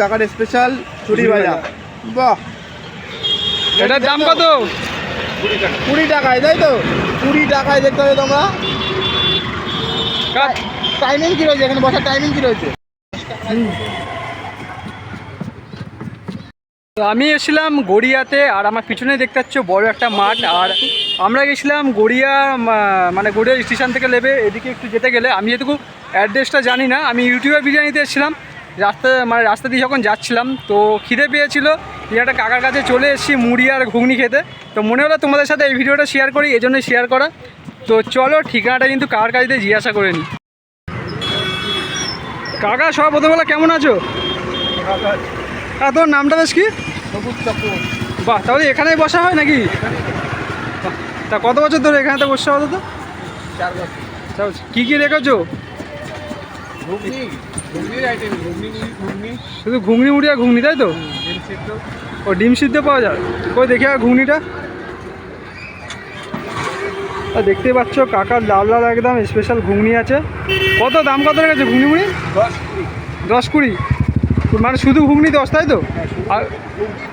কাকার স্পেশাল চুরি ভাজা। বাহ। এটার দাম কত? কুড়ি টাকায় তাই তো? কুড়ি টাকায় দেখতে হবে তোমরা। টাইমিং কি রয়েছে এখানে? বসার টাইমিং কি রয়েছে? তো আমি এসেছিলাম গড়িয়াতে আর আমার পিছনে দেখতে পাচ্ছ বড় একটা মাঠ আর আমরা গেছিলাম গড়িয়া মানে গড়িয়া স্টেশন থেকে নেবে এদিকে একটু যেতে গেলে। আমি যেটুকু অ্যাড্রেসটা জানি না আমি ইউটিউবে বিরিয়ানিতে এসেছিলাম। রাস্তা মানে রাস্তা দিয়ে যখন যাচ্ছিলাম তো খিদে পেয়েছিল একটা কাকার কাছে চলে এসেছি মুড়ি আর ঘুগনি খেতে। তো মনে হলো তোমাদের সাথে এই ভিডিওটা শেয়ার করি এই জন্যই শেয়ার করা। তো চলো ঠিকানাটা কিন্তু কার কাছে দিয়ে জিজ্ঞাসা করে নিই কাকা সব প্রথমবেলা কেমন আছো? হ্যাঁ তোর নামটা বেশ কি? বাহ তাহলে এখানেই বসা হয় নাকি? তা কত বছর ধরে এখানে তো? বসে হতো তো। কি কি রেখেছো? শুধু ঘুগনি মুড়ি আর ঘুগনি তাই তো? ও ডিম সিদ্ধ পাওয়া যায়। কই দেখে আর ঘুগনিটা। আর দেখতেই পাচ্ছ কাকার লাল লাল একদম স্পেশাল ঘুগনি আছে। কত দাম কত রেখেছে ঘুগনি মুড়ি? দশ কুড়ি। দশ কুড়ি? মানে শুধু ঘুগনি দশ তাই তো? আর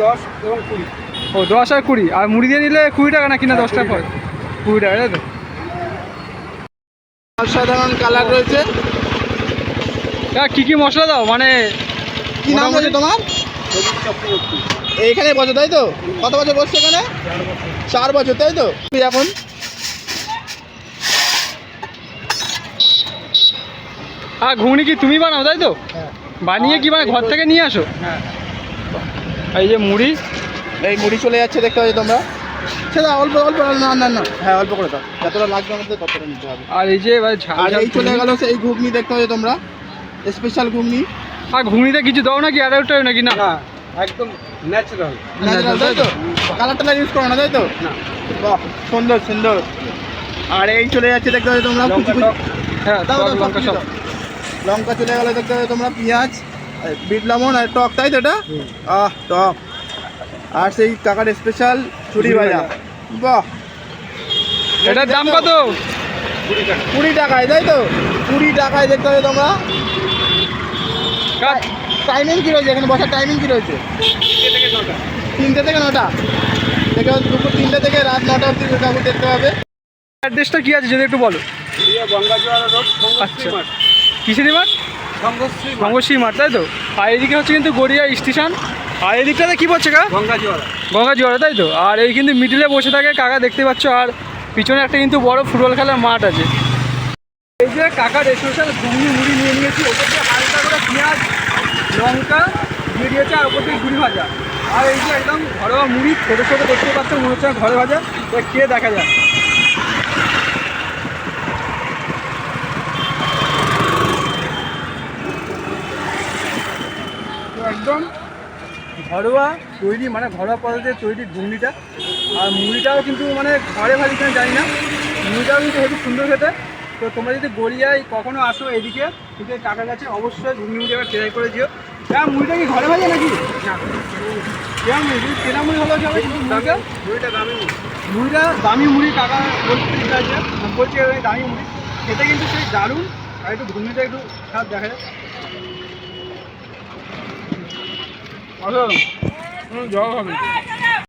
দশ এবং কুড়ি। ও দশ আর কুড়ি। আর মুড়ি দিয়ে নিলে কুড়ি টাকা না কিনা দশ টাকা। কুড়ি টাকা তাই তো? অসাধারণ কালার রয়েছে। হ্যাঁ কী কী মশলা দাও? মানে কি নাম রয়েছে তোমার? এইখানে বসে তাই তো? কত বছর বসছে এখানে? চার বছর তাই তো? তুই এখন? আর ঘুগনি কি তুমি বানাও তাই তো? হ্যাঁ। বানিয়ে কি মানে ঘর থেকে নিয়ে আসো? হ্যাঁ। এই যে মুড়ি। এই মুড়ি চলে যাচ্ছে দেখতে পাচ্ছি তোমরা? সেটা অল্প অল্প না না না হ্যাঁ অল্প করে দাও। যতটা লাগবে আমাদের ততটা নিতে হবে। আর এই যে আর এই চলে। গেল সেই ঘুগনি দেখতে পাচ্ছি তোমরা? স্পেশাল ঘুগনি। আর ঘুগনিতে কিছু দাও নাকি? আর ওটা নাকি? না। একদম ন্যাচারাল ন্যাচারাল তাই তো? কালার টালার ইউজ করো না তাই তো? না। বাহ সুন্দর সুন্দর। আর এই চলে যাচ্ছে দেখতে পাচ্ছি তোমরা কুচি কুচি হ্যাঁ দাও দাও লঙ্কা সব লঙ্কা চলে গেল দেখতে পাচ্ছি তোমরা পেঁয়াজ বিট লবণ আর টক তাই তো এটা? আহ টক। আর সেই কাকার স্পেশাল চুরি ভাজা। বাহ। এটার দাম কত? কুড়ি টাকায় তাই তো? কুড়ি টাকায় দেখতে হবে তোমরা। টাইমিং কি রয়েছে এখানে? বসার টাইমিং কি রয়েছে? তিনটে থেকে নটা। দেখে দুপুর তিনটে থেকে রাত নটা অবধি কাকু দেখতে হবে অ্যাড্রেসটা কি আছে যদি একটু বলো? আচ্ছা। কিসেরই মাঠ। গঙ্গশ্রী মাঠ? তাই তো? আর এদিকে হচ্ছে কিন্তু গড়িয়া স্টেশন। আর এদিকটাতে কি পড়ছে কা গঙ্গা জোয়ারা তাই তো? আর এই কিন্তু মিডিলে বসে থাকে কাকা দেখতে পাচ্ছ? আর পিছনে একটা কিন্তু বড় ফুটবল খেলার মাঠ আছে। এই যে কাকার স্পেশাল ঘুগনি, মুড়ি নিয়ে নিয়েছি, ওপর দিয়ে হালকা করে পেঁয়াজ, লঙ্কা দিয়ে দিয়েছে, আর ওপর দিয়ে ঘুড়ি ভাজা। আর এই যে একদম ঘরোয়া মুড়ি, ছোটো ছোটো দেখতে পাচ্ছ মনে হচ্ছে ঘরে ভাজা খেয়ে দেখা যায় একদম ঘরোয়া তৈরি মানে ঘরোয়া পদ্ধতিতে তৈরি ঘুগনিটা। আর মুড়িটাও কিন্তু মানে ঘরে ভাজি জানি না। মুড়িটাও কিন্তু সুন্দর খেতে। তো তোমরা যদি গড়িয়ায় কখনো আসো এদিকে ঠিক আছে? কাকার কাছে অবশ্যই ঘুগনি মুড়ি এবার ট্রাই করে দিও হ্যাঁ মুড়িটা কি ঘরে ভাজে নাকি? কেমন মুড়ি যদি কেনা মুড়ি হলেও যাবে কিন্তু মুড়িটা মুড়িটা দামি মুড়িটা দামি মুড়ি কাকা বলতে চাইছে বলছে দামি মুড়ি। খেতে কিন্তু সেই দারুণ। আর একটু ঘুগনিটা একটু স্বাদ দেখা যায় হুম জল হবে